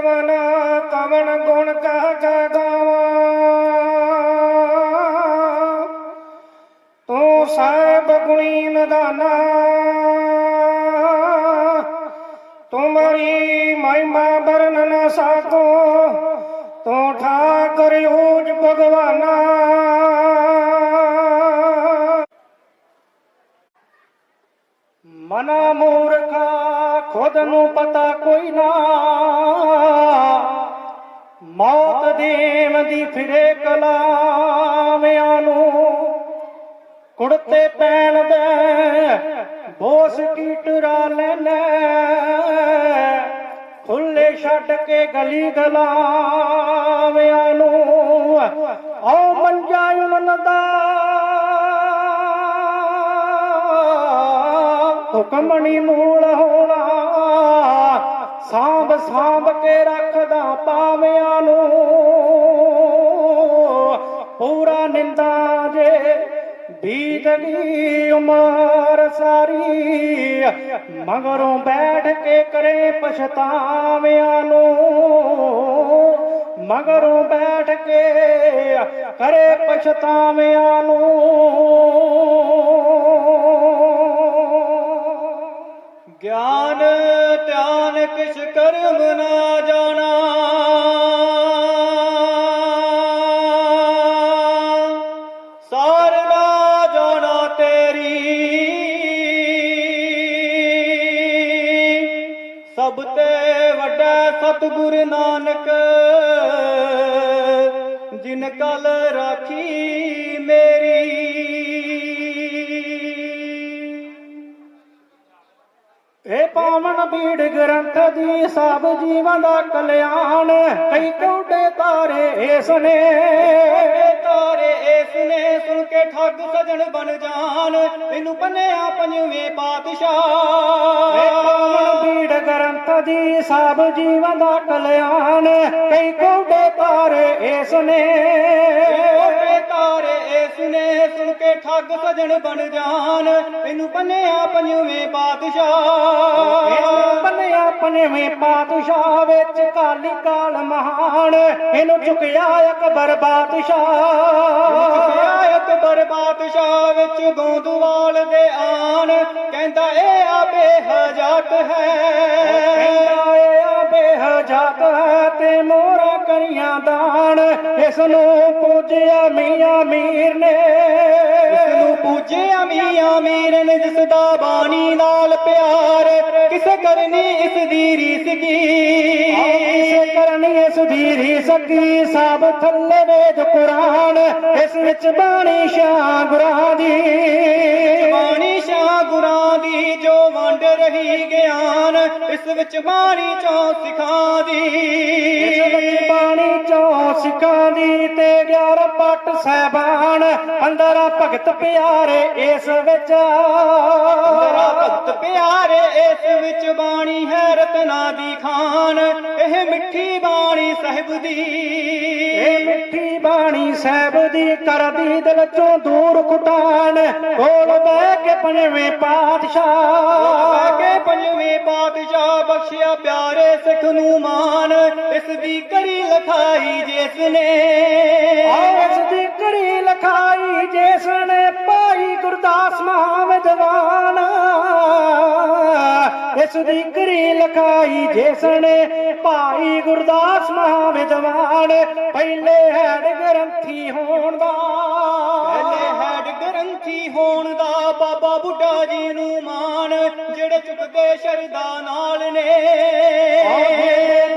ਕਵਨ ਕਵਨ ਗੁਣ ਕਹਿ ਕਹਿ ਗਾਵਾਂ। ਤੂੰ ਸਾਹਿਬ ਗੁਣੀ ਨਦਾਨਾ। ਤੁਮਰੀ ਮਹਿਮਾ ਵਰਨ ਨਾ ਸਕੋ ਤੂੰ ਠਾਕੁਰ ਊਜ ਭਗਵਾਨਾ। ਮਨਾ ਮੂਰਖਾ, ਖੁਦ ਨੂੰ ਪਤਾ ਕੋਈ ਨਾ। ਮੌਤ ਦੇਵ ਦੀ ਫਿਰੇ ਕਲਾਵਿਆਂ ਨੂੰ ਕੁੜਤੇ ਪੈਣ ਦੇ, ਬੋਸ ਕੀ ਟੁਰਾ ਲੈਣਾ ਖੁੱਲੇ ਛੱਡ ਕੇ ਗਲੀ ਗਲਾਵਿਆਂ ਨੂੰ, ਆਓ ਮੰਜਾ ਉਹਨਾਂ ਦਾ ਹੁਕਮਣੀ ਮੂਲ ਹੋਣਾ। ਸਾਂਭ ਸਾਂਭ ਕੇ ਰੱਖਦਾ ਪਾਵਿਆਂ ਨੂੰ। ਪੂਰਾ ਨਿੰਦਾ ਜੇ ਬੀਤ ਗਈ ਉਮਰ ਸਾਰੀ, ਮਗਰੋਂ ਬੈਠ ਕੇ ਕਰੇ ਪਛਤਾਵਿਆਂ ਨੂੰ। ਮਗਰੋਂ ਬੈਠ ਕੇ ਕਰੇ ਪਛਤਾਵਿਆਂ ਨੂੰ। ਗਿਆਨ, ਧਿਆਨ ਕਿਛ ਕਰਮ ਨਾ ਜਾਣਾ। ਸਾਰ ਜਾਣਾ ਤੇਰੀ। ਸਭ ਤੇ ਵੱਡਾ ਸਤਿਗੁਰ ਨਾਨਕ, ਜਿਨ ਕਲ ਰਾਖੀ ਮੇਰੀ। ਪਾਵਨ ਬੀੜ ਗ੍ਰੰਥ ਦੀ ਸਭ ਜੀਵਾਂ ਦਾ ਕਲਿਆਣ। ਕਈ ਕੋਡੇ ਤਾਰੇ ਇਸ ਨੇ। ਤਾਰੇ ਇਸ ਨੇ ਸੁਣ ਕੇ ਠੱਗ ਸਜਣ ਬਣ ਜਾਣ। ਤੈਨੂੰ ਬੰਨਿਆ ਪੰਜਵੇਂ ਪਾਤਸ਼ਾਹ। ਪਾਵਨ ਬੀੜ ਗ੍ਰੰਥ ਦੀ ਸਭ ਜੀਵਾਂ ਦਾ ਕਲਿਆਣ। ਕਈ ਕੋਡੇ ਤਾਰੇ ਇਸ ਨੇ। ਕੋਡੇ ਤਾਰੇ ਇਸ ਨੇ ਸੁਣ ਕੇ ਠੱਗ ਸਜਣ ਬਣ ਜਾਣ। ਤੈਨੂੰ ਬੰਨਿਆ ਪੰਜਵੇਂ ਪਾਤਸ਼ਾਹ। ਪੰਜਵੇਂ ਪਾਤਸ਼ਾਹ ਵਿੱਚ ਕਾਲੀ ਕਾਲ ਮਹਾਨ। ਇਹਨੂੰ ਚੁਕਿਆ ਅਕਬਰ ਬਾਦਸ਼ਾਹ ਚੁਕਿਆ ਅਕਬਰ ਬਾਦਸ਼ਾਹ ਵਿੱਚ ਗੋਂਦਵਾਲ ਦੇ ਆਣ। ਕਹਿੰਦਾ ਇਹ ਆ ਬੇਹਜਾਤ ਹੈ। ਕਹਿੰਦਾ ਇਹ ਹੈ ਤੇ ਮੋਰਾ ਕਰੀਆਂ ਦਾਨ। ਇਸ ਨੂੰ ਪੂਜਿਆ ਮੀਆਂ ਮੀਰ ਨੇ। ਇਸ ਨੂੰ ਪੂਜਿਆ ਮੀਆਂ ਮੀਰ ਨੇ ਜਿਸ ਦਾ ਬਾਣੀ ਨਾਲ ਪਿਆਰ। ਕਰਨੀ ਇਸ ਦੀ ਰੀਸ ਕੀ? ਕਿਸੇ ਕਰਨੀ ਇਸ ਦੀ ਰੀਸ ਕੀ? ਸਭ ਥੱਲੇ ਵੇਦ ਕੁਰਾਨ ਇਸ ਵਿੱਚ ਬਾਣੀ ਸ਼ਾਹ ਗੁਰਾਂ ਦੀ। ਬਾਣੀ ਸ਼ਾਹ ਗੁਰਾਂ ਦੀ ਜੋ ਵੰਡ ਰਹੀ ਗਿਆਨ ਇਸ ਵਿੱਚ ਬਾਣੀ ਚੋਂ ਸਿਖਾਂ ਦੀ। ਇਸ ਵਿੱਚ ਬਾਣੀ ਚੋਂ ਸਿਖਾਂ ਦੀ ਤੇ 11 ਪੱਟ ਸਹਿਬਾਨ ਅੰਦਰ ਭਗਤ ਪਿਆਰੇ ਇਸ ਵਿੱਚ। ਅੰਦਰ ਭਗਤ ਪਿਆਰੇ ਇਸ ਵਿੱਚ ਬਾਣੀ ਹੈ ਰਤਨਾ ਦੀ ਖਾਨ। ਇਹ ਮਿੱਠੀ ਬਾਣੀ ਸਾਹਿਬ ਦੀ। ਇਹ ਮਿੱਠੀ ਬਾਣੀ ਸਾਹਿਬ ਦੀ ਕਰਦੀ ਦਿਲ ਚੋਂ ਦੂਰ ਕੁਟਾਨ। ਕੋਲ ਬਹਿ ਕੇ ਪੰਜਵੇਂ ਪਾਤਸ਼ਾਹ। ਬਹਿ ਕੇ ਪੰਜਵੇਂ ਪਾਤਸ਼ਾਹ ਬਖਸ਼ਿਆ ਪਿਆਰੇ ਸਿੱਖ ਨੂੰ ਮਾਨ। ਇਸ ਦੀ ਕਰੀ ਲਖਾਈ ਜਿਸ ਨੇ ਇਸ ਦੀ ਕਰੀ ਲਖਾਈ ਜਿਸ ਨੇ ਭਾਈ ਗੁਰਦਾਸ ਮਹਾਵਿਦਵਾਨ ਪਹਿਲੇ ਹੈਡ ਗ੍ਰੰਥੀ ਹੋਣ ਦਾ। ਪਹਿਲੇ ਹੈਡ ਗ੍ਰੰਥੀ ਹੋਣ ਦਾ ਬਾਬਾ ਬੁੱਢਾ ਜੀ ਨੂੰ ਮਾਣ ਜਿਹੜੇ ਚੁੱਕਦੇ ਸ਼ਰਦਾ ਨਾਲ ਨੇ।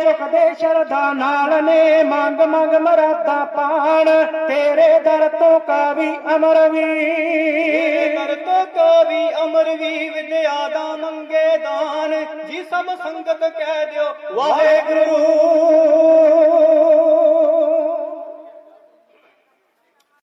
ਝੁਕਦੇ ਸ਼ਰਦਾ ਨਾਲ ਨੇ ਮੰਗ ਮੰਗ ਮਰਾਦਾ ਪਾਣ ਤੇਰੇ ਦਰ ਤੋਂ ਕਾਵੀ ਅਮਰ ਵੀ ਦਰ ਤੋਂ ਕਾਵੀ ਅਮਰ ਵੀ ਵਿਦਿਆ ਦਾ ਮੰਗੇ ਜੀ ਸਭ ਸੰਗਤ ਕਹਿ ਦਿਓ ਵਾਹਿਗੁਰੂ।